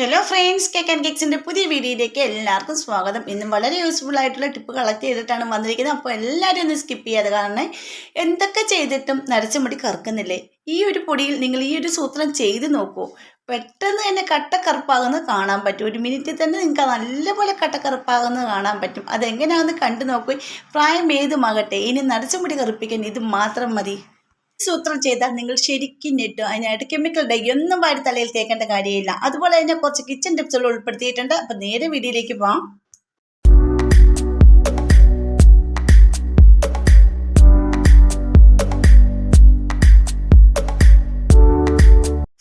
Hello friends cake and കേക്സിന്റെ പുതിയ വീഡിയോയിലേക്ക് എല്ലാവർക്കും സ്വാഗതം. ഇന്നും വളരെ യൂസ്ഫുൾ ആയിട്ടുള്ള ടിപ്പ് കളക്ട് ചെയ്തിട്ടാണ് വന്നിരിക്കുന്നത്. അപ്പോൾ എല്ലാവരും ഒന്ന് സ്കിപ്പ് ചെയ്യാതെ കാരണം എന്തൊക്കെ ചെയ്തിട്ടും നരച്ച മുടി കറക്കുന്നില്ലേ? ഈ ഒരു പൊടിയിൽ നിങ്ങൾ ഈ ഒരു സൂത്രം ചെയ്ത് നോക്കൂ. പെട്ടെന്ന് തന്നെ കട്ടക്കറുപ്പാകുന്നത് കാണാൻ പറ്റും. ഒരു മിനിറ്റിൽ തന്നെ നിങ്ങൾക്ക് നല്ലപോലെ കട്ടക്കറുപ്പാകുന്നത് കാണാൻ പറ്റും. അതെങ്ങനെയാണെന്ന് കണ്ടു നോക്കൂ. പ്രായം ഏതുമാകട്ടെ? ഇനി നരച്ച മുടി കറുപ്പിക്കാൻ ഇത് മാത്രം മതി. സൂത്രം ചെയ്താൽ നിങ്ങൾ ശരിക്കും ഞെട്ടും. അതിനായിട്ട് കെമിക്കൽ ഡൈ ഒന്നും വാരി തലയിൽ തേക്കേണ്ട കാര്യമില്ല. അതുപോലെ തന്നെ കുറച്ച് കിച്ചൺ ടിപ്സുകൾ ഉൾപ്പെടുത്തിയിട്ടുണ്ട്. അപ്പം നേരെ വീഡിയോയിലേക്ക് പോകാം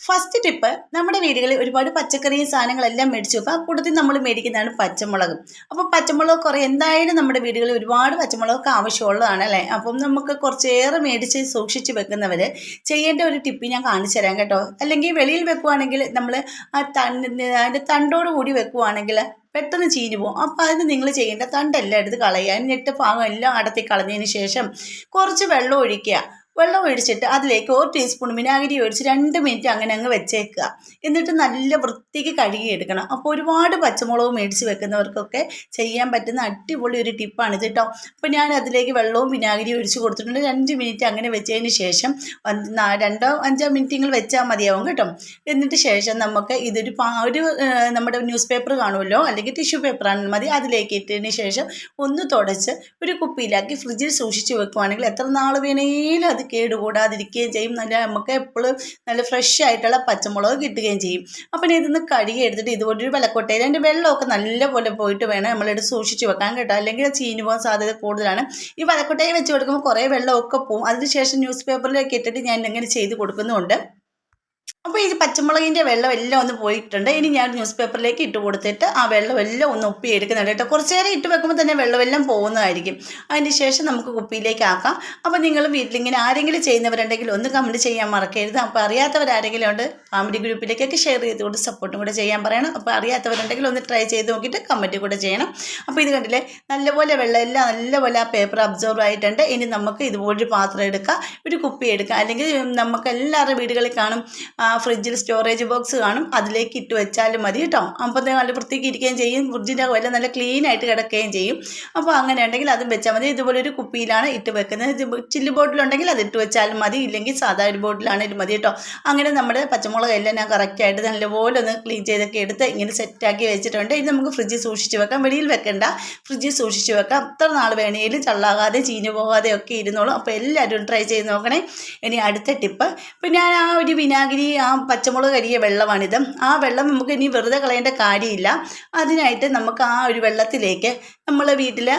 ഫസ്റ്റ് ടിപ്പ് നമ്മുടെ വീടുകളിൽ ഒരുപാട് പച്ചക്കറിയും സാധനങ്ങളെല്ലാം മേടിച്ചു വെക്കും ആ കൂട്ടത്തിൽ നമ്മൾ മേടിക്കുന്നതാണ് പച്ചമുളക്. അപ്പോൾ പച്ചമുളക് കുറേ എന്തായാലും നമ്മുടെ വീടുകളിൽ ഒരുപാട് പച്ചമുളകൊക്കെ ആവശ്യമുള്ളതാണ് അല്ലേ? അപ്പം നമുക്ക് കുറച്ചേറെ മേടിച്ച് സൂക്ഷിച്ച് വെക്കുന്നവർ ചെയ്യേണ്ട ഒരു ടിപ്പ് ഞാൻ കാണിച്ചു തരാം കേട്ടോ. അല്ലെങ്കിൽ വെളിയിൽ വെക്കുവാണെങ്കിൽ നമ്മൾ ആ തണ്ട് അതിന്റെ തണ്ടോട് കൂടി വെക്കുവാണെങ്കിൽ പെട്ടെന്ന് ചീഞ്ഞു പോകും. അപ്പോൾ അതിന് നിങ്ങൾ ചെയ്യേണ്ട തണ്ടെല്ലാം എടുത്ത് കളയുക. ഞെട്ട് ഭാഗം എല്ലാം അടത്തി കളഞ്ഞതിന് ശേഷം കുറച്ച് വെള്ളം ഒഴിക്കുക. വെള്ളം ഒഴിച്ചിട്ട് അതിലേക്ക് ഒരു ടീസ്പൂൺ വിനാഗിരി ഒഴിച്ച് രണ്ട് മിനിറ്റ് അങ്ങനെ അങ്ങ് വെച്ചേക്കുക. എന്നിട്ട് നല്ല വൃത്തിക്ക് കഴുകിയെടുക്കണം. അപ്പോൾ ഒരുപാട് പച്ചമുളകും മേടിച്ച് വെക്കുന്നവർക്കൊക്കെ ചെയ്യാൻ പറ്റുന്ന അടിപൊളി ഒരു ടിപ്പാണ് കേട്ടോ അപ്പോൾ ഞാൻ അതിലേക്ക് വെള്ളവും വിനാഗിരി ഒഴിച്ച് കൊടുത്തിട്ടുണ്ട്. രണ്ട് മിനിറ്റ് അങ്ങനെ വെച്ചതിന് ശേഷം രണ്ടോ അഞ്ചോ മിനിറ്റ് വെച്ചാൽ മതിയാവും കേട്ടോ. എന്നിട്ട് ശേഷം നമുക്ക് ഇതൊരു ഒരു നമ്മുടെ ന്യൂസ് പേപ്പർ കാണുമല്ലോ? അല്ലെങ്കിൽ ടിഷ്യൂ പേപ്പറാണ് മതി. അതിലേക്ക് ഇട്ടതിന് ശേഷം ഒന്ന് തുടച്ച് ഒരു കുപ്പിയിലാക്കി ഫ്രിഡ്ജിൽ സൂക്ഷിച്ച് വെക്കുവാണെങ്കിൽ എത്ര നാൾ വേണേലും അത് കേടുകൂടാതിരിക്കുകയും ചെയ്യും. നല്ല നമുക്ക് എപ്പോഴും നല്ല ഫ്രഷ് ആയിട്ടുള്ള പച്ചമുളക് കിട്ടുകയും ചെയ്യും. അപ്പം ഇതിന്ന് കഴുകി എടുത്തിട്ട് ഇതുപോലൊരു വിലക്കൊട്ടയിൽ അതിന്റെ വെള്ളമൊക്കെ നല്ലപോലെ പോയിട്ട് വേണം നമ്മളെടുത്ത് സൂക്ഷിച്ച് വെക്കാൻ കേട്ടോ. അല്ലെങ്കിൽ ചീഞ്ഞു പോകാൻ സാധ്യത കൂടുതലാണ്. ഈ വിലക്കൊട്ടയിൽ വെച്ച് കൊടുക്കുമ്പോൾ കുറേ വെള്ളമൊക്കെ പോകും അതിനുശേഷം ന്യൂസ് പേപ്പറിലേക്ക് ഇട്ടിട്ട് ഞാൻ ഇങ്ങനെ ചെയ്ത് കൊടുക്കുന്നുണ്ട് അപ്പോൾ ഈ പച്ചമുളകിന്റെ വെള്ളം എല്ലാം ഒന്ന് പോയിട്ടുണ്ട്. ഇനി ഞാൻ ന്യൂസ് പേപ്പറിലേക്ക് ഇട്ട് കൊടുത്തിട്ട് ആ വെള്ളം എല്ലാം ഒന്ന് ഒപ്പി എടുക്കുന്നുണ്ട് കേട്ടോ. കുറച്ച് നേരം ഇട്ട് വെക്കുമ്പോൾ തന്നെ വെള്ളമെല്ലാം പോകുന്നതായിരിക്കും അതിന് ശേഷം നമുക്ക് കുപ്പിയിലേക്ക് ആക്കാം. അപ്പോൾ നിങ്ങൾ വീട്ടിലിങ്ങനെ ആരെങ്കിലും ചെയ്യുന്നവരുണ്ടെങ്കിൽ ഒന്ന് കമന്റ് ചെയ്യാൻ മറക്കരുത്. അപ്പോൾ അറിയാത്തവരാരെങ്കിലും ഉണ്ട് ഫാമിലി ഗ്രൂപ്പിലേക്കൊക്കെ ഷെയർ ചെയ്തുകൊണ്ട് സപ്പോർട്ടും കൂടെ ചെയ്യാൻ പറയണം. അപ്പോൾ അറിയാത്തവരുണ്ടെങ്കിൽ ഒന്ന് ട്രൈ ചെയ്ത് നോക്കിയിട്ട് കമന്റ് കൂടെ ചെയ്യണം. അപ്പോൾ ഇത് കണ്ടില്ലേ? നല്ലപോലെ വെള്ളം എല്ലാം നല്ലപോലെ ആ പേപ്പർ അബ്സോർവ് ആയിട്ടുണ്ട്. ഇനി നമുക്ക് ഇതുപോലൊരു പാത്രം എടുക്കാം. ഒരു കുപ്പി എടുക്കാം. അല്ലെങ്കിൽ നമുക്ക് എല്ലാവരുടെ വീടുകളിൽ കാണും ഫ്രിഡ്ജിൽ സ്റ്റോറേജ് ബോക്സ് കാണും. അതിലേക്ക് ഇട്ട് വെച്ചാലും മതി കേട്ടോ. അപ്പോൾ നല്ല വൃത്തിക്ക് ഇരിക്കുകയും ചെയ്യും. ഫ്രിഡ്ജിന്റെ വല്ല നല്ല ക്ലീൻ ആയിട്ട് കിടക്കുകയും ചെയ്യും. അപ്പോൾ അങ്ങനെ ഉണ്ടെങ്കിൽ അതും വെച്ചാൽ മതി. ഇതുപോലെ ഒരു കുപ്പിയിലാണ് ഇട്ട് വെക്കുന്നത്. ചില്ല് ബോട്ടിലുണ്ടെങ്കിൽ അത് ഇട്ട് വെച്ചാലും മതി. ഇല്ലെങ്കിൽ സാധാ ഒരു ബോട്ടിലാണെങ്കിലും മതി കേട്ടോ. അങ്ങനെ നമ്മുടെ പച്ചമുളക് എല്ലാം ഞാൻ കറക്റ്റായിട്ട് നല്ലപോലെ ഒന്ന് ക്ലീൻ ചെയ്തൊക്കെ എടുത്ത് ഇങ്ങനെ സെറ്റാക്കി വെച്ചിട്ടുണ്ട്. ഇത് നമുക്ക് ഫ്രിഡ്ജിൽ സൂക്ഷിച്ച് വെക്കാം. വെളിയിൽ വെക്കണ്ട. ഫ്രിഡ്ജിൽ സൂക്ഷിച്ച് വെക്കാം. അത്ര നാൾ വേണമെങ്കിലും ചള്ളാകാതെ ചീഞ്ഞു പോകാതെ ഒക്കെ ഇരുന്നോളും. അപ്പോൾ എല്ലാവരും ട്രൈ ചെയ്ത് നോക്കണേ. ഇനി അടുത്ത ടിപ്പ് ഇപ്പം ഞാൻ ആ ഒരു വിനാഗിരി ആ പച്ചമുളക് കരിയ വെള്ളമാണിത്. ആ വെള്ളം നമുക്ക് ഇനി വെറുതെ കളയേണ്ട കാര്യമില്ല. അതിനായിട്ട് നമുക്ക് ആ ഒരു വെള്ളത്തിലേക്ക് നമ്മൾ വീട്ടിൽ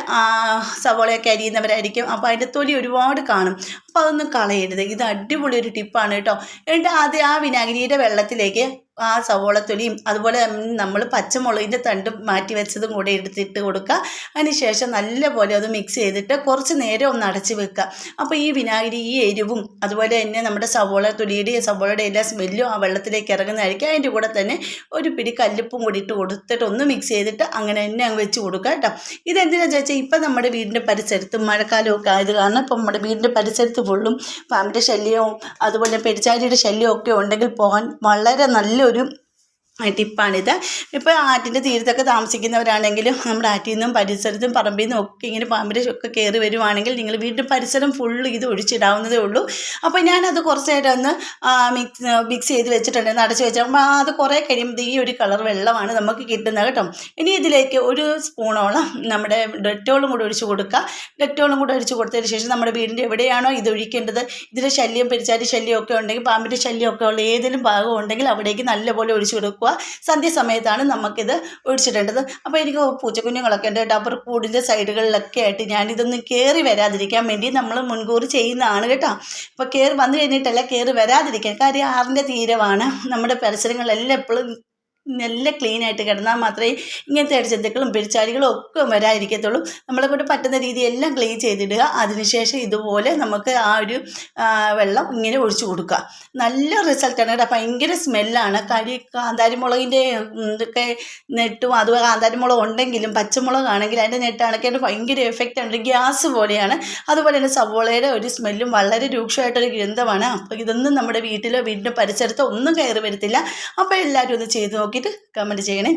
സവോളയൊക്കെ അരിയുന്നവരായിരിക്കും. അപ്പോൾ അതിന്റെ തൊലി ഒരുപാട് കാണും. അപ്പോൾ അതൊന്നും കളയരുത്. ഇത് അടിപൊളി ഒരു ടിപ്പാണ് കേട്ടോ. എന്നിട്ട് അത് ആ വിനാഗിരിയുടെ വെള്ളത്തിലേക്ക് ആ സവോളത്തൊലിയും അതുപോലെ നമ്മൾ പച്ചമുളകിന്റെ തണ്ട് മാറ്റി വെച്ചതും കൂടെ എടുത്തിട്ട് കൊടുക്കുക. അതിനുശേഷം നല്ലപോലെ അത് മിക്സ് ചെയ്തിട്ട് കുറച്ച് നേരം ഒന്ന് അടച്ച് വെക്കുക. അപ്പോൾ ഈ വിനാഗിരി ഈ എരിവും അതുപോലെ തന്നെ നമ്മുടെ സവോള തൊലിയുടെ സവോളയുടെ എല്ലാ സ്മെല്ലും ആ വെള്ളത്തിലേക്ക് ഇറങ്ങുന്നതായിരിക്കും. അതിന്റെ കൂടെ തന്നെ ഒരു പിടി കല്ലുപ്പും കൂടി ഇട്ട് കൊടുത്തിട്ട് ഒന്ന് മിക്സ് ചെയ്തിട്ട് അങ്ങനെ തന്നെ അങ്ങ് വെച്ച് കൊടുക്കുക കേട്ടോ. ഇതെന്തിനാണെന്ന് വെച്ചാൽ ഇപ്പം നമ്മുടെ വീടിന്റെ പരിസരത്ത് മഴക്കാലമൊക്കെ ആയത് കാരണം ഇപ്പം നമ്മുടെ വീടിന്റെ പരിസരത്ത് ഫുള്ളും പാമ്പിന്റെ ശല്യവും അതുപോലെ പെരിച്ചാരിയുടെ ശല്യവും ഒക്കെ ഉണ്ടെങ്കിൽ പോകാൻ വളരെ നല്ലൊരു ഒരു ടിപ്പാണിത് ഇപ്പോൾ ആറ്റിന്റെ തീരത്തൊക്കെ താമസിക്കുന്നവരാണെങ്കിലും നമ്മുടെ ആറ്റിൽ നിന്നും പരിസരത്തും പറമ്പിൽ നിന്നും ഒക്കെ ഇങ്ങനെ പാമ്പിന്റെ ഒക്കെ കയറി വരുവാണെങ്കിൽ നിങ്ങൾ വീട്ടിൽ പരിസരം ഫുള്ള് ഇത് ഒഴിച്ചിടാവുന്നതേ ഉള്ളൂ. അപ്പോൾ ഞാനത് കുറച്ച് നേരം ഒന്ന് മിക്സ് മിക്സ് ചെയ്ത് വെച്ചിട്ടുണ്ട്. അടച്ച് വെച്ചാൽ അത് കുറേ കഴിയുമ്പോൾ ഈ ഒരു കളർ വെള്ളമാണ് നമുക്ക് കിട്ടുന്നത് കേട്ടോ. ഇനി ഇതിലേക്ക് ഒരു സ്പൂണോളം നമ്മുടെ ഡെറ്റോളും കൂടെ ഒഴിച്ച് കൊടുക്കുക ഡെറ്റോളും കൂടെ ഒഴിച്ച് കൊടുത്തതിന് ശേഷം നമ്മുടെ വീടിന്റെ എവിടെയാണോ ഇത് ഒഴിക്കേണ്ടത് ഇതിന്റെ ശല്യം പെരിച്ചാരി ശല്യമൊക്കെ ഉണ്ടെങ്കിൽ പാമ്പിന്റെ ശല്യമൊക്കെ ഉള്ള ഏതെങ്കിലും ഭാഗം ഉണ്ടെങ്കിൽ അവിടേക്ക് നല്ലപോലെ ഒഴിച്ച് കൊടുക്കുക. സന്ധ്യസമയത്താണ് നമുക്കിത് ഒഴിച്ചിടേണ്ടത്. അപ്പോൾ എനിക്ക് പൂച്ചക്കുഞ്ഞുങ്ങളൊക്കെ ഉണ്ട് ഡബർ കൂടിന്റെ സൈഡുകളിലൊക്കെ ആയിട്ട് ഞാനിതൊന്നും കയറി വരാതിരിക്കാൻ വേണ്ടി നമ്മൾ മുൻകൂർ ചെയ്യുന്നതാണ് കേട്ടോ. അപ്പോൾ കയറി വന്നു കഴിഞ്ഞിട്ടല്ല കയറി വരാതിരിക്കാൻ. കാര്യം ആറിന്റെ തീരമാണ്. നമ്മുടെ പരിസരങ്ങളെല്ലാം എപ്പോഴും നല്ല ക്ലീൻ ആയിട്ട് കിടന്നാൽ മാത്രമേ ഇങ്ങനത്തെ അടിച്ചെന്തുക്കളും പെരിച്ചാഴികളും ഒക്കെ വരാതിരിക്കത്തുള്ളൂ. നമ്മളെ കൊണ്ട് പറ്റുന്ന രീതി എല്ലാം ക്ലീൻ ചെയ്തിടുക. അതിനുശേഷം ഇതുപോലെ നമുക്ക് ആ ഒരു വെള്ളം ഇങ്ങനെ ഒഴിച്ചു കൊടുക്കുക. നല്ല റിസൾട്ടാണ് കേട്ടോ. ഭയങ്കര സ്മെല്ലാണ് കരി കാന്താരിമുളകിന്റെ ഇതൊക്കെ നെട്ടും അതുപോലെ കാന്താരിമുളക് ഉണ്ടെങ്കിലും പച്ചമുളകാണെങ്കിൽ അതിന്റെ നെട്ടാണൊക്കെ ഭയങ്കര എഫക്റ്റ് ഉണ്ട് ഗ്യാസ് പോലെയാണ്. അതുപോലെ തന്നെ സവോളയുടെ ഒരു സ്മെല്ലും വളരെ രൂക്ഷമായിട്ടൊരു ഗ്രന്ഥമാണ് അപ്പോൾ ഇതൊന്നും നമ്മുടെ വീട്ടിലോ വീടിന്റെ പരിസരത്തോ ഒന്നും കയറി വരത്തില്ല. അപ്പോൾ എല്ലാവരും ഒന്ന് ചെയ്ത് നോക്കുക നോക്കിയിട്ട് കമന്റ് ചെയ്യണേ.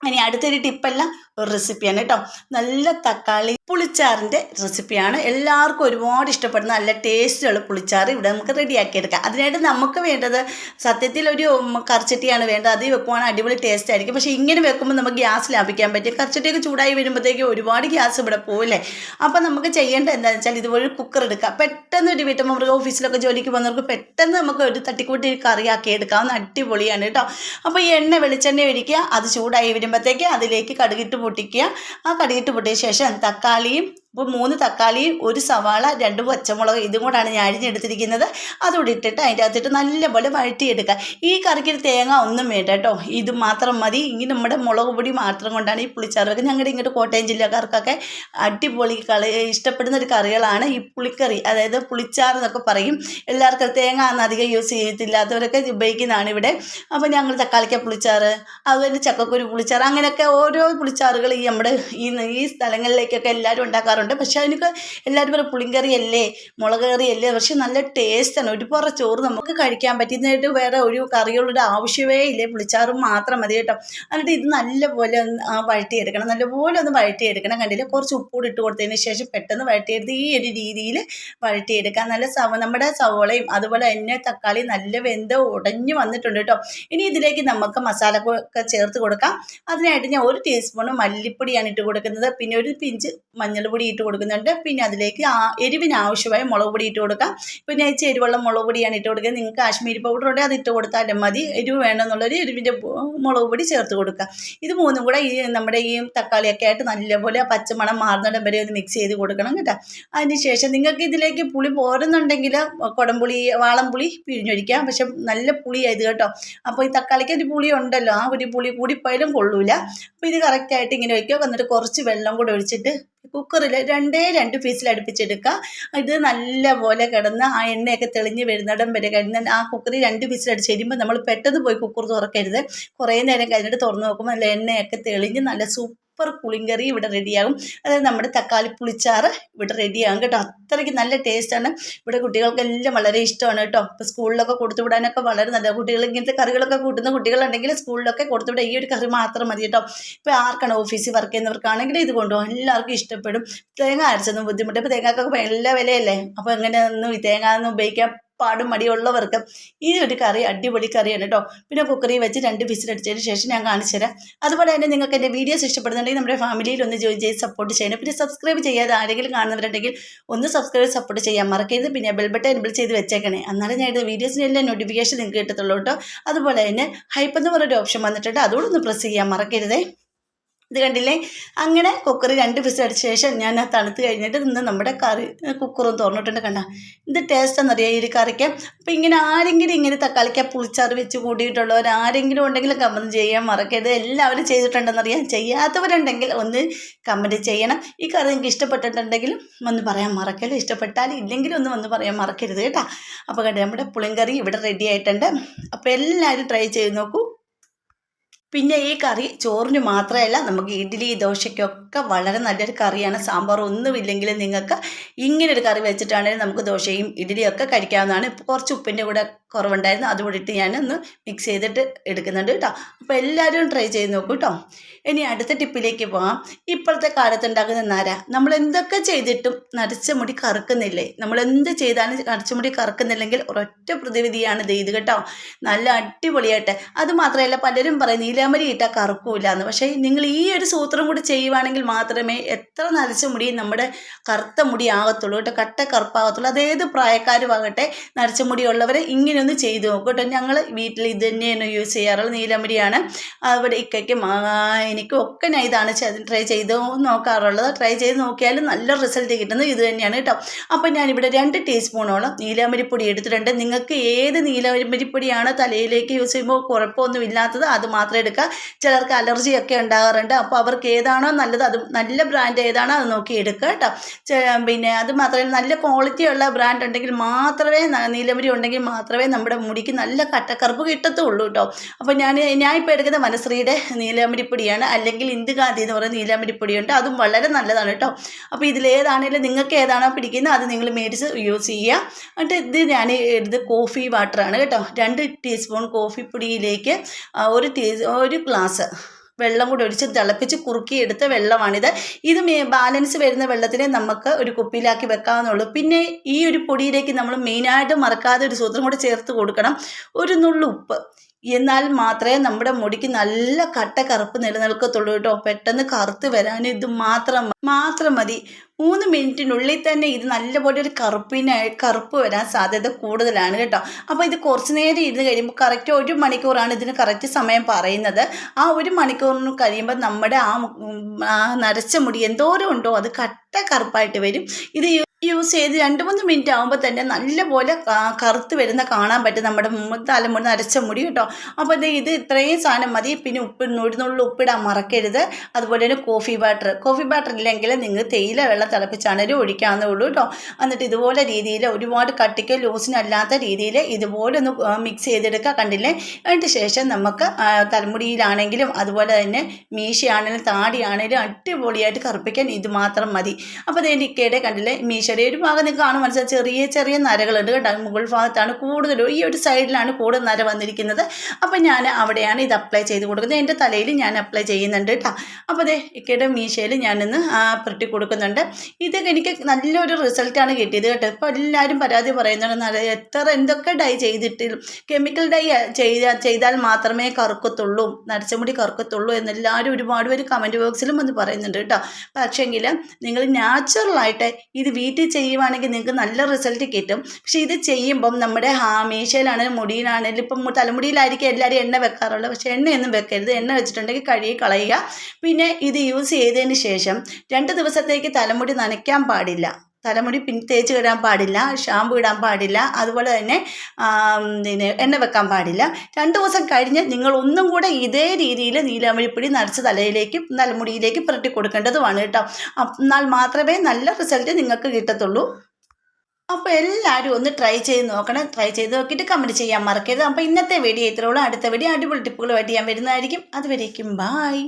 ഇനി അടുത്തൊരു ടിപ്പെല്ലാം ഒരു റെസിപ്പിയാണ് കേട്ടോ. നല്ല തക്കാളി പുളിച്ചാറിന്റെ റെസിപ്പിയാണ്. എല്ലാവർക്കും ഒരുപാട് ഇഷ്ടപ്പെടുന്ന നല്ല ടേസ്റ്റുള്ള പുളിച്ചാറ് ഇവിടെ നമുക്ക് റെഡിയാക്കി എടുക്കാം അതിനായിട്ട് നമുക്ക് വേണ്ടത് സത്യത്തിൽ ഒരു കറിച്ചട്ടിയാണ് വേണ്ടത്. അതിൽ വെക്കുവാണെങ്കിൽ അടിപൊളി ടേസ്റ്റ് ആയിരിക്കും. പക്ഷേ ഇങ്ങനെ വെക്കുമ്പോൾ നമുക്ക് ഗ്യാസ് ലാഭിക്കാൻ പറ്റും. കറിച്ചട്ടിയൊക്കെ ചൂടായി വരുമ്പോഴത്തേക്കും ഒരുപാട് ഗ്യാസ് ഇവിടെ പോകില്ലേ അപ്പോൾ നമുക്ക് ചെയ്യേണ്ട എന്താണെന്ന് വെച്ചാൽ ഇതുപോലെ കുക്കർ എടുക്കുക പെട്ടെന്ന് ഒരു വീട്ടമ്മ മൃഗ ഓഫീസിലൊക്കെ ജോലിക്ക് പോകുന്നവർക്ക് പെട്ടെന്ന് നമുക്ക് ഒരു തട്ടിക്കൂട്ടി കറിയാക്കി എടുക്കാവുന്ന അടിപൊളിയാണ് കേട്ടോ. അപ്പോൾ ഈ എണ്ണ വെളിച്ചെണ്ണ ഒഴിക്കുക. അത് ചൂടായി വരുമ്പോഴത്തേക്ക് അതിലേക്ക് കടുകിട്ട് പൊട്ടിക്കുക. ആ കടുകിട്ട് പൊട്ടിയ ശേഷം ఉండాలి ഇപ്പോൾ മൂന്ന് തക്കാളി ഒരു സവാള രണ്ട് പച്ചമുളക് ഇതും കൂടാണ് ഞാൻ അരിഞ്ഞെടുത്തിരിക്കുന്നത് അതുകൂടി ഇട്ടിട്ട് അതിന്റെ അകത്തിട്ട് നല്ലപോലെ വഴറ്റിയെടുക്കുക. ഈ കറിക്ക് തേങ്ങ ഒന്നും വേണ്ട കേട്ടോ. ഇത് മാത്രം മതി. ഇങ്ങനെ നമ്മുടെ മുളക് പൊടി മാത്രം കൊണ്ടാണ് ഈ പുളിച്ചാറൊക്കെ ഞങ്ങളുടെ ഇങ്ങോട്ട് കോട്ടയം ജില്ലക്കാർക്കൊക്കെ അടിപൊളി കളി ഇഷ്ടപ്പെടുന്ന ഒരു കറികളാണ് ഈ പുളിക്കറി. അതായത് പുളിച്ചാറ് എന്നൊക്കെ പറയും. എല്ലാവർക്കും തേങ്ങ ഒന്നും അധികം യൂസ് ചെയ്യത്തില്ലാത്തവരൊക്കെ ഉപയോഗിക്കുന്നതാണ് ഇവിടെ. അപ്പോൾ ഞങ്ങൾ തക്കാളിക്ക പുളിച്ചാറ് അതുപോലെ ചക്കക്കുരു പുളിച്ചാറ് അങ്ങനെയൊക്കെ ഓരോ പുളിച്ചാറുകൾ ഈ നമ്മുടെ ഈ ഈ സ്ഥലങ്ങളിലേക്കൊക്കെ എല്ലാവരും ഉണ്ടാക്കാറുണ്ട്. പക്ഷേ അതിനൊക്കെ എല്ലാവരും പറയും പുളിങ്കറിയല്ലേ മുളക് കറിയല്ലേ പക്ഷെ നല്ല ടേസ്റ്റാണ് ഒരു പുറ ചോറ് നമുക്ക് കഴിക്കാൻ പറ്റുന്നതായിട്ട് വേറെ ഒരു കറികളുടെ ആവശ്യമേ ഇല്ലേ. പുളിച്ചാറ് മാത്രം മതി കേട്ടോ. എന്നിട്ട് ഇത് നല്ലപോലെ ഒന്ന് വഴറ്റിയെടുക്കണം. നല്ലപോലെ ഒന്ന് വഴറ്റിയെടുക്കണം. കണ്ടില്ല? കുറച്ച് ഉപ്പൂടി ഇട്ട് കൊടുത്തതിന് ശേഷം പെട്ടെന്ന് വഴറ്റിയെടുത്ത് ഈ ഒരു രീതിയിൽ വഴറ്റിയെടുക്കാം. നല്ല സവ നമ്മുടെ സവോളയും അതുപോലെ തന്നെ തക്കാളി നല്ല വെന്ത ഉടഞ്ഞു വന്നിട്ടുണ്ട് കേട്ടോ. ഇനി ഇതിലേക്ക് നമുക്ക് മസാല ഒക്കെ ചേർത്ത് കൊടുക്കാം. അതിനായിട്ട് ഞാൻ ഒരു ടീസ്പൂൺ മല്ലിപ്പൊടിയാണ് ഇട്ട് കൊടുക്കുന്നത്. പിന്നെ ഒരു പിഞ്ച് മഞ്ഞൾപ്പൊടി ഇട്ട് കൊടുക്കുന്നുണ്ട്. പിന്നെ അതിലേക്ക് എരിവിന് ആവശ്യമായ മുളക് പൊടി ഇട്ട് കൊടുക്കാം. പിന്നെ ഇച്ചിരി എരിവുള്ള മുളക് പൊടിയാണ് ഇട്ട് കൊടുക്കുക നിങ്ങൾക്ക് കാശ്മീരി പൗഡർ ഉണ്ടെങ്കിൽ അത് ഇട്ട് കൊടുത്താലും മതി. എരിവ് വേണമെന്നുള്ളൊരു എരിവിന്റെ മുളക് പൊടി ചേർത്ത് കൊടുക്കുക ഇത് മൂന്നും കൂടെ ഈ നമ്മുടെ ഈ തക്കാളിയൊക്കെ ആയിട്ട് നല്ലപോലെ പച്ചമണം മാറുന്നിടം വരെ ഒന്ന് മിക്സ് ചെയ്ത് കൊടുക്കണം കേട്ടോ. അതിന് ശേഷം നിങ്ങൾക്ക് ഇതിലേക്ക് പുളി പോരുന്നുണ്ടെങ്കിൽ കുടംപുളി വാളംപുളി പിഴിഞ്ഞൊഴിക്കാം. പക്ഷെ നല്ല പുളിയായത് കേട്ടോ. അപ്പോൾ ഈ തക്കാളിക്ക് ഒരു പുളി ഉണ്ടല്ലോ. ആ ഒരു പുളി കൂടിപ്പോയാലും കൊള്ളൂല. അപ്പോൾ ഇത് കറക്റ്റായിട്ട് ഇങ്ങനെ വയ്ക്കുക എന്നിട്ട് കുറച്ച് വെള്ളം കൂടെ ഒഴിച്ചിട്ട് കുക്കറിൽ രണ്ടേ രണ്ട് പീസിൽ അടുപ്പിച്ചെടുക്കുക. ഇത് നല്ല പോലെ കിടന്ന് ആ എണ്ണയൊക്കെ തെളിഞ്ഞ് വരുന്നിടം വരെ കഴിഞ്ഞാൽ ആ കുക്കറിൽ രണ്ട് പീസിൽ അടിച്ച് കഴിയുമ്പോൾ നമ്മൾ പെട്ടെന്ന് പോയി കുക്കർ തുറക്കരുത്. കുറേ നേരം കഴിഞ്ഞിട്ട് തുറന്ന് നോക്കുമ്പോൾ നല്ല എണ്ണയൊക്കെ തെളിഞ്ഞ് നല്ല സൂപ്പർ പുളിങ്കറി ഇവിടെ റെഡിയാകും അതായത് നമ്മുടെ തക്കാളി പുളിച്ചാറ് ഇവിടെ റെഡിയാകും കേട്ടോ. അത്രയ്ക്ക് നല്ല ടേസ്റ്റാണ് ഇവിടെ കുട്ടികൾക്കെല്ലാം വളരെ ഇഷ്ടമാണ് കേട്ടോ. ഇപ്പോൾ സ്കൂളിലൊക്കെ കൊടുത്തുവിടാനൊക്കെ വളരെ നല്ല കുട്ടികൾ ഇങ്ങനത്തെ കറികളൊക്കെ കൂട്ടുന്ന കുട്ടികളുണ്ടെങ്കിൽ സ്കൂളിലൊക്കെ കൊടുത്തുവിടാം ഈ ഒരു കറി മാത്രം മതി കേട്ടോ. ഇപ്പോൾ ആർക്കാണ് ഓഫീസിൽ വർക്ക് ചെയ്യുന്നവർക്കാണെങ്കിൽ ഇത് കൊണ്ടുപോകും. എല്ലാവർക്കും ഇഷ്ടപ്പെടും. തേങ്ങ അരച്ചൊന്നും ബുദ്ധിമുട്ട്. ഇപ്പോൾ തേങ്ങക്കൊക്കെ എല്ലാ വിലയല്ലേ? അപ്പോൾ എങ്ങനെയൊന്നും ഈ തേങ്ങ ഒന്നും ഉപയോഗിക്കാൻ പാടും മടിയുള്ളവർക്ക് ഈ ഒരു കറി അടിപൊളി കറിയാണ് കേട്ടോ പിന്നെ കുക്കറിൽ വെച്ച് രണ്ട് വിസിലടിച്ചതിന് ശേഷം ഞാൻ കാണിച്ചു തരാം. അതുപോലെ തന്നെ നിങ്ങൾക്ക് എന്റെ വീഡിയോസ് ഇഷ്ടപ്പെടുന്നുണ്ടെങ്കിൽ നമ്മുടെ ഫാമിലിയിൽ ഒന്ന് ജോയിൻ ചെയ്ത് സപ്പോർട്ട് ചെയ്യണം. പിന്നെ സബ്സ്ക്രൈബ് ചെയ്യാതെ ആരെങ്കിലും കാണുന്നവരുണ്ടെങ്കിൽ ഒന്ന് സബ്സ്ക്രൈബ് സപ്പോർട്ട് ചെയ്യാൻ മറക്കരുത്. പിന്നെ ബെൽ ബട്ടൺ എനബിൾ ചെയ്ത് വെച്ചേക്കണേ. എന്നാലും ഞാൻ ഇത് വീഡിയോസിന്റെ എല്ലാം നോട്ടിഫിക്കേഷൻ നിങ്ങൾക്ക് കിട്ടത്തുള്ളൂ കേട്ടോ അതുപോലെ തന്നെ ഹൈപ്പ് എന്ന് പറഞ്ഞൊരു ഓപ്ഷൻ വന്നിട്ടുണ്ട്. അതുകൂടെ ഒന്ന് പ്രസ് ചെയ്യാൻ മറക്കരുതേ. ഇത് കണ്ടില്ലേ? അങ്ങനെ കുക്കർ രണ്ട് വിസിൽ അടിച്ച ശേഷം ഞാൻ ആ തണുത്ത് കഴിഞ്ഞിട്ട് ഇന്ന് നമ്മുടെ കറി കുക്കറും തുറന്നിട്ടുണ്ട് കണ്ട. ഇത് ടേസ്റ്റ് എന്നറിയാം ഈ കറിക്ക്? അപ്പോൾ ഇങ്ങനെ ആരെങ്കിലും ഇങ്ങനെ തക്കാളിക്ക പുളിച്ചാറ് വെച്ച് കൂടിയിട്ടുള്ളവർ ആരെങ്കിലും ഉണ്ടെങ്കിൽ കമന്റ് ചെയ്യാൻ മറക്കരുത്. എല്ലാവരും ചെയ്തിട്ടുണ്ടെന്നറിയാം. ചെയ്യാത്തവരുണ്ടെങ്കിൽ ഒന്ന് കമന്റ് ചെയ്യണം. ഈ കറി നിങ്ങൾക്ക് ഇഷ്ടപ്പെട്ടിട്ടുണ്ടെങ്കിലും ഒന്ന് പറയാൻ മറക്കരുത്. ഇഷ്ടപ്പെട്ടാൽ ഇല്ലെങ്കിലും ഒന്ന് വന്ന് പറയാൻ മറക്കരുത് കേട്ടോ. അപ്പോൾ കണ്ടേ നമ്മുടെ പുളിങ്കറി ഇവിടെ റെഡി ആയിട്ടുണ്ട്. അപ്പോൾ എല്ലാവരും ട്രൈ ചെയ്ത് നോക്കൂ. പിന്നെ ഈ കറി ചോറിന് മാത്രമല്ല നമുക്ക് ഇഡ്ഡലി ദോശയ്ക്കൊക്കെ വളരെ നല്ലൊരു കറിയാണ്. സാമ്പാർ ഒന്നുമില്ലെങ്കിൽ നിങ്ങൾക്ക് ഇങ്ങനൊരു കറി വെച്ചിട്ടാണെങ്കിൽ നമുക്ക് ദോശയും ഇഡ്ഡലിയൊക്കെ കഴിക്കാവുന്നതാണ്. കുറച്ച് ഉപ്പിന്റെ കൂടെ കുറവുണ്ടായിരുന്നു. അതുകൂടി ഇട്ട് ഞാൻ ഒന്ന് മിക്സ് ചെയ്തിട്ട് എടുക്കുന്നുണ്ട് കേട്ടോ. അപ്പോൾ എല്ലാവരും ട്രൈ ചെയ്ത് നോക്കൂ കേട്ടോ ഇനി അടുത്ത ടിപ്പിലേക്ക് പോകാം ഇപ്പോഴത്തെ കാലത്ത് ഉണ്ടാക്കുന്ന നര. നമ്മൾ എന്തൊക്കെ ചെയ്തിട്ടും നരച്ച മുടി കറുക്കുന്നില്ലേ? നമ്മൾ എന്ത് ചെയ്താലും നരച്ച മുടി കറുക്കുന്നില്ലെങ്കിൽ ഒരൊറ്റ പ്രതിവിധിയാണ് ഇത് കേട്ടോ. നല്ല അടിപൊളിയായിട്ട്. അത് മാത്രമല്ല പലരും പറയും നീലാമരി ഇട്ടാൽ കറുക്കൂല എന്ന് പക്ഷേ നിങ്ങൾ ഈ ഒരു സൂത്രം കൂടി ചെയ്യുവാണെങ്കിൽ മാത്രമേ എത്ര നരച്ച മുടി നമ്മുടെ കറുത്ത മുടി ആകത്തുള്ളൂ കേട്ടോ. കട്ട കറുപ്പാകത്തുള്ളൂ. അതേത് പ്രായക്കാരുമാകട്ടെ നരച്ച മുടിയുള്ളവർ ഇങ്ങനെയൊന്ന് ചെയ്തു നോക്കും കേട്ടോ. ഞങ്ങൾ വീട്ടിൽ ഇത് തന്നെയാണ് യൂസ് ചെയ്യാറുള്ളത്. നീലമരിയാണ് അവിടെ ഇക്കയ്ക്കും എനിക്കും ഒക്കെ ഞാൻ ഇതാണ് ട്രൈ ചെയ്ത് നോക്കാറുള്ളത്. ട്രൈ ചെയ്ത് നോക്കിയാലും നല്ല റിസൾട്ട് കിട്ടുന്നത് ഇത് തന്നെയാണ് കേട്ടോ. അപ്പം ഞാനിവിടെ രണ്ട് ടീസ്പൂണോളം നീലാമരിപ്പൊടി എടുത്തിട്ടുണ്ട്. നിങ്ങൾക്ക് ഏത് നീലമരിപ്പൊടിയാണ് തലയിലേക്ക് യൂസ് ചെയ്യുമ്പോൾ കുഴപ്പമൊന്നും ഇല്ലാത്തത് അത് മാത്രം എടുക്കുക. ചിലർക്ക് അലർജി ഒക്കെ ഉണ്ടാകാറുണ്ട്. അപ്പോൾ അവർക്ക് ഏതാണോ നല്ലത് അത് നല്ല ബ്രാൻഡ് ഏതാണോ അത് നോക്കി എടുക്കുക കേട്ടോ. പിന്നെ അത് മാത്രമല്ല നല്ല ക്വാളിറ്റി ഉള്ള ബ്രാൻഡ് ഉണ്ടെങ്കിൽ മാത്രമേ നീലമരി ഉണ്ടെങ്കിൽ മാത്രമേ നമ്മുടെ മുടിക്ക് നല്ല കട്ടക്കറുപ്പ് കിട്ടത്തുള്ളൂ കേട്ടോ അപ്പോൾ ഞാൻ ഞാൻ ഇപ്പോൾ എടുക്കുന്ന മനസ്രീയുടെ നീലാമ്പരിപ്പൊടിയാണ് അല്ലെങ്കിൽ ഇന്ദുഗാന്ധി എന്ന് പറയുന്ന നീലാമ്പരിപ്പൊടിയുണ്ട് അതും വളരെ നല്ലതാണ് കേട്ടോ അപ്പോൾ ഇതിലേതാണെങ്കിലും നിങ്ങൾക്ക് ഏതാണോ പിടിക്കുന്നത് അത് നിങ്ങൾ മേടിച്ച് യൂസ് ചെയ്യുക. എന്നിട്ട് ഇത് ഞാൻ എടുത്ത് കോഫി വാട്ടറാണ് കേട്ടോ. രണ്ട് ടീസ്പൂൺ കോഫി പൊടിയിലേക്ക് ഒരു ടീ ഒരു ഗ്ലാസ് വെള്ളം കൂടി ഒഴിച്ച് തിളപ്പിച്ച് കുറുക്കിയെടുത്ത വെള്ളമാണിത്. ഇത് ബാലൻസ് വരുന്ന വെള്ളത്തിനെ നമുക്ക് ഒരു കുപ്പിയിലാക്കി വെക്കാവുന്നുള്ളൂ പിന്നെ ഈ ഒരു പൊടിയിലേക്ക് നമ്മൾ മെയിനായിട്ട് മറക്കാതെ ഒരു സൂത്രം കൂടി ചേർത്ത് കൊടുക്കണം. ഒരു നുള്ളു ഉപ്പ്. എന്നാൽ മാത്രമേ നമ്മുടെ മുടിക്ക് നല്ല കട്ട കറുപ്പ് നിലനിൽക്കത്തുള്ളൂ കേട്ടോ. പെട്ടെന്ന് കറുത്ത് വരാൻ ഇത് മാത്രം മാത്രം മതി. മൂന്ന് മിനിറ്റിനുള്ളിൽ തന്നെ ഇത് നല്ലപോലെ ഒരു കറുപ്പിനായി കറുപ്പ് വരാൻ സാധ്യത കൂടുതലാണ് കേട്ടോ. അപ്പോൾ ഇത് കുറച്ച് നേരം ഇരുന്ന് കഴിയുമ്പോൾ കറക്റ്റ് ഒരു മണിക്കൂറാണ് ഇതിന് കറക്റ്റ് സമയം പറയുന്നത്. ആ ഒരു മണിക്കൂറിന് കഴിയുമ്പോൾ നമ്മുടെ ആ നരച്ച മുടി എന്തോരം ഉണ്ടോ അത് കട്ട കറുപ്പായിട്ട് വരും. ഇത് യൂസ് ചെയ്ത് രണ്ട് മൂന്ന് മിനിറ്റ് ആകുമ്പോൾ തന്നെ നല്ലപോലെ കറുത്ത് വരുന്ന കാണാൻ പറ്റും നമ്മുടെ തലമുടി നരച്ച മുടി കേട്ടോ. അപ്പോൾ ഇത് ഇത് ഇത്രയും സാധനം മതി. പിന്നെ ഉപ്പ് നൂടിനുള്ള ഉപ്പിടാൻ മറക്കരുത്. അതുപോലെ തന്നെ കോഫി ബാറ്റർ കോഫി ബാറ്റർ ഇല്ലെങ്കിൽ നിങ്ങൾ തേയില വെള്ളം തിളപ്പിച്ചാണേലും ഒഴിക്കാവുന്നേ ഉള്ളൂ കേട്ടോ. എന്നിട്ട് ഇതുപോലെ രീതിയിൽ ഒരുപാട് കട്ടിക്ക് ലൂസിനല്ലാത്ത രീതിയിൽ ഇതുപോലെ ഒന്ന് മിക്സ് ചെയ്തെടുക്കുക. കണ്ടില്ലേ? അതിന് ശേഷം നമുക്ക് തലമുടിയിലാണെങ്കിലും അതുപോലെ തന്നെ മീശയാണെങ്കിലും താടിയാണെങ്കിലും അടിപൊളിയായിട്ട് കറുപ്പിക്കാൻ ഇത് മാത്രം മതി. അപ്പോൾ അതിന്റെ ഇക്കയുടെ കണ്ടില്ലേ? മീശയുടെ ഒരു ഭാഗം നിങ്ങൾക്ക് കാണും മനസ്സിലായി. ചെറിയ ചെറിയ നരകളുണ്ട് കേട്ടോ. മുകൾ ഭാഗത്താണ് കൂടുതലും ഈ ഒരു സൈഡിലാണ് കൂടുതൽ നര വന്നിരിക്കുന്നത്. അപ്പോൾ ഞാൻ അവിടെയാണ് ഇത് അപ്ലൈ ചെയ്ത് കൊടുക്കുന്നത്. എന്റെ തലയിൽ ഞാൻ അപ്ലൈ ചെയ്യുന്നുണ്ട് കേട്ടോ. അപ്പോൾ അതെ ഇക്കയുടെ മീശയിൽ ഞാനിന്ന് പുരട്ടി കൊടുക്കുന്നുണ്ട്. ഇത് എനിക്ക് നല്ലൊരു റിസൾട്ടാണ് കിട്ടിയത് കേട്ടോ. ഇപ്പോൾ എല്ലാവരും പരാതി പറയുന്നുണ്ട്. എത്ര എന്തൊക്കെ ഡൈ ചെയ്തിട്ടും കെമിക്കൽ ഡൈ ചെയ്താൽ ചെയ്താൽ മാത്രമേ കറുക്കത്തുള്ളൂ നരച്ചമുടി കറുക്കത്തുള്ളൂ എന്നെല്ലാവരും ഒരുപാട് പേര് കമന്റ് ബോക്സിലും വന്ന് പറയുന്നുണ്ട് കേട്ടോ. പക്ഷേങ്കിൽ നിങ്ങൾ നാച്ചുറലായിട്ട് ഇത് വീട്ടിൽ ചെയ്യുവാണെങ്കിൽ നിങ്ങൾക്ക് നല്ല റിസൾട്ട് കിട്ടും. പക്ഷേ ഇത് ചെയ്യുമ്പം നമ്മുടെ ഹാ മീശയിലാണെങ്കിലും മുടിയിലാണെങ്കിലും ഇപ്പം തലമുടിയിലായിരിക്കും എല്ലാവരും എണ്ണ വെക്കാറുള്ളത്. പക്ഷേ എണ്ണയൊന്നും വെക്കരുത്. എണ്ണ വെച്ചിട്ടുണ്ടെങ്കിൽ കഴുകി കളയുക. പിന്നെ ഇത് യൂസ് ചെയ്തതിന് ശേഷം രണ്ട് ദിവസത്തേക്ക് തലമുടി നനയ്ക്കാൻ പാടില്ല. തലമുടി പിൻ തേച്ച് ഇടാൻ പാടില്ല ഷാമ്പു ഇടാൻ പാടില്ല അതുപോലെ തന്നെ പിന്നെ എണ്ണ വെക്കാൻ പാടില്ല. രണ്ട് ദിവസം കഴിഞ്ഞ് നിങ്ങൾ ഒന്നും കൂടെ ഇതേ രീതിയിൽ നീലാമരിപ്പൊടി നരച്ച് തലയിലേക്ക് തലമുടിയിലേക്ക് പുരട്ടി കൊടുക്കേണ്ടതുമാണ് കേട്ടോ. എന്നാൽ മാത്രമേ നല്ല റിസൾട്ട് നിങ്ങൾക്ക് കിട്ടത്തുള്ളൂ. അപ്പോൾ എല്ലാവരും ഒന്ന് ട്രൈ ചെയ്ത് നോക്കണം. ട്രൈ ചെയ്ത് നോക്കിയിട്ട് കമന്റ് ചെയ്യാൻ മറക്കരുത്. അപ്പോൾ ഇന്നത്തെ വീഡിയോ ഇത്രയുള്ളൂ. അടുത്ത വീഡിയോ അടിപൊളി ടിപ്പുകളുമായിട്ട് ഞാൻ വരുന്നതായിരിക്കും. അതുവരേക്കും ബായ്